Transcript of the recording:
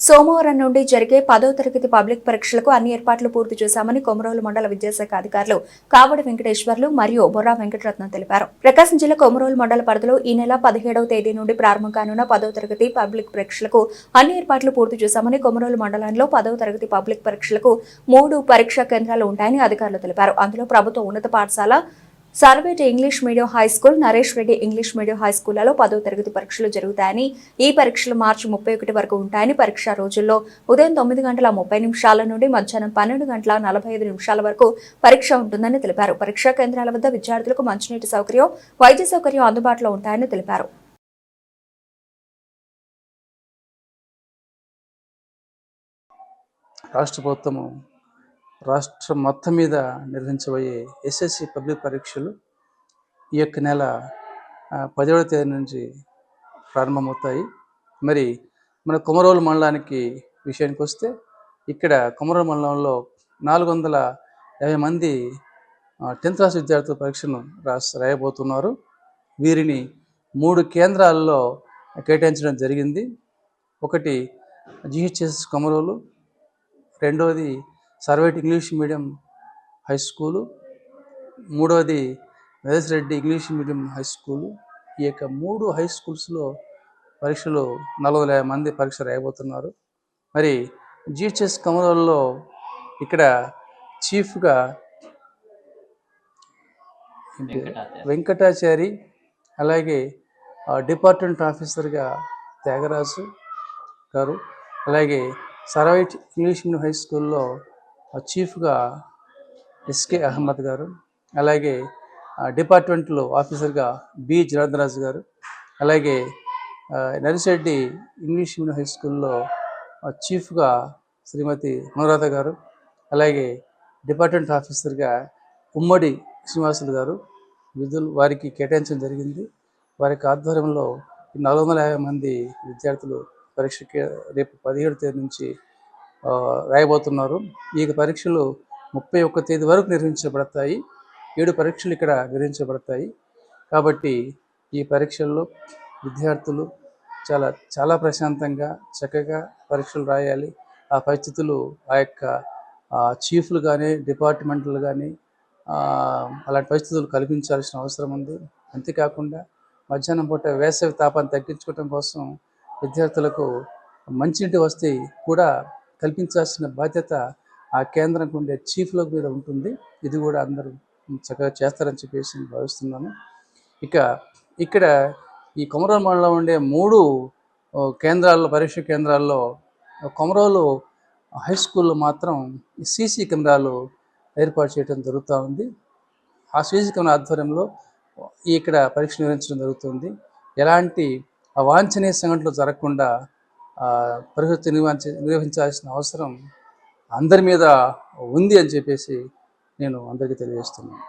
సోమవారం నుండి జరిగే పదో తరగతి పబ్లిక్ పరీక్షలకు అన్ని ఏర్పాట్లు పూర్తి చేశామని కొమరోలు మండల విద్యాశాఖ అధికారులు కావడి వెంకటేశ్వర్లు మరియు బొర్రా వెంకటరత్నం తెలిపారు. ప్రకాశం జిల్లా కొమరోలు మండల పరిధిలో ఈ నెల పదిహేడవ తేదీ నుండి ప్రారంభం కానున్న పదో తరగతి పబ్లిక్ పరీక్షలకు అన్ని ఏర్పాట్లు పూర్తి చేశామని కొమరోలు మండలంలో పదవ తరగతి పబ్లిక్ పరీక్షలకు మూడు పరీక్షా కేంద్రాలు ఉంటాయని అధికారులు తెలిపారు. అందులో ప్రభుత్వ ఉన్నత పాఠశాల Sarvet English medium high school Naresh Reddy English medium high స్కూళ్ళలో పదో తరగతి పరీక్షలు జరుగుతాయని ఈ పరీక్షలు మార్చి ముప్పై ఒకటి వరకు ఉంటాయని పరీక్షా రోజుల్లో ఉదయం తొమ్మిది గంటల ముప్పై నిమిషాల నుండి మధ్యాహ్నం పన్నెండు గంటల నలభై ఐదు నిమిషాల వరకు పరీక్ష ఉంటుందని తెలిపారు. పరీక్షా కేంద్రాల వద్ద విద్యార్థులకు మంచినీటి సౌకర్యం వైద్య సౌకర్యం అందుబాటులో ఉంటాయని తెలిపారు. రాష్ట్ర ప్రభుత్వము రాష్ట్రం మొత్తం మీద నిర్వహించబోయే ఎస్ఎస్సి పబ్లిక్ పరీక్షలు ఈ యొక్క నెల ఆ, పదిహేడవ తేదీ నుంచి ప్రారంభమవుతాయి. మరి మన కుమరోలు మండలానికి విషయానికి వస్తే ఇక్కడ కుమరోలు మండలంలో నాలుగు వందల యాభై మంది టెన్త్ క్లాస్ విద్యార్థుల పరీక్షను రాసి రాయబోతున్నారు. వీరిని మూడు కేంద్రాల్లో కేటాయించడం జరిగింది. ఒకటి జిహెచ్ఎస్ కొమరోలు రెండవది Sarvet English medium high school. మూడవది Reddy English medium high school. ఈ యొక్క మూడు హై స్కూల్స్లో పరీక్షలు నలభై మంది పరీక్ష రాయబోతున్నారు. మరి జిహెచ్ఎస్ కమలలో ఇక్కడ చీఫ్గా? వెంకటాచారి. అలాగే డిపార్ట్మెంట్ ఆఫీసర్గా త్యాగరాజు గారు అలాగే సర్వైట్ ఇంగ్లీష్ మీడియం హై స్కూల్లో చీఫ్గా ఎస్కే అహ్మద్ గారు అలాగే డిపార్ట్మెంట్లో ఆఫీసర్గా బి జనార్దరాజు గారు అలాగే నరిశెడ్డి ఇంగ్లీష్ మీడియం హై స్కూల్లో చీఫ్గా శ్రీమతి అనురాధ గారు అలాగే డిపార్ట్మెంట్ ఆఫీసర్గా ఉమ్మడి శ్రీనివాసులు గారు. విధులు వారికి కేటాయించడం జరిగింది. వారికి ఆధ్వర్యంలో నాలుగు వందల యాభై మంది విద్యార్థులు పరీక్షకి రేపు పదిహేడు తేదీ నుంచి రాయబోతున్నారు. ఈ పరీక్షలు ముప్పై ఒక్క తేదీ వరకు నిర్వహించబడతాయి. ఏడు పరీక్షలు ఇక్కడ నిర్వహించబడతాయి. కాబట్టి ఈ పరీక్షల్లో విద్యార్థులు చాలా చాలా ప్రశాంతంగా చక్కగా పరీక్షలు రాయాలి. ఆ పరిస్థితులు ఆ యొక్క చీఫ్లు కానీ డిపార్ట్మెంట్లు కానీ అలాంటి పరిస్థితులు కల్పించాల్సిన అవసరం ఉంది. అంతేకాకుండా మధ్యాహ్నం పూట వేసవి తాపాన్ని తగ్గించుకోవడం కోసం విద్యార్థులకు మంచినీటి వసతి కూడా కల్పించాల్సిన బాధ్యత ఆ కేంద్రంకు ఉండే చీఫ్ల మీద ఉంటుంది. ఇది కూడా అందరూ చక్కగా చేస్తారని చెప్పేసి నేను భావిస్తున్నాను. ఇక ఇక్కడ ఈ కొమరోలు మండలంలో ఉండే మూడు కేంద్రాల్లో పరీక్ష కేంద్రాల్లో కొమరోలు హై స్కూల్లో మాత్రం సీసీ కెమెరాలు ఏర్పాటు చేయడం జరుగుతూ ఉంది. ఆ సీసీ కెమెరా ఆధ్వర్యంలో ఇక్కడ పరీక్ష నిర్వహించడం జరుగుతుంది. ఎలాంటి అవాంఛనీయ సంఘటనలు జరగకుండా ఆ, నిర్వహించ నిర్వహించాల్సిన అవసరం అందరి మీద ఉంది అని చెప్పేసి నేను అందరికీ తెలియజేస్తున్నాను.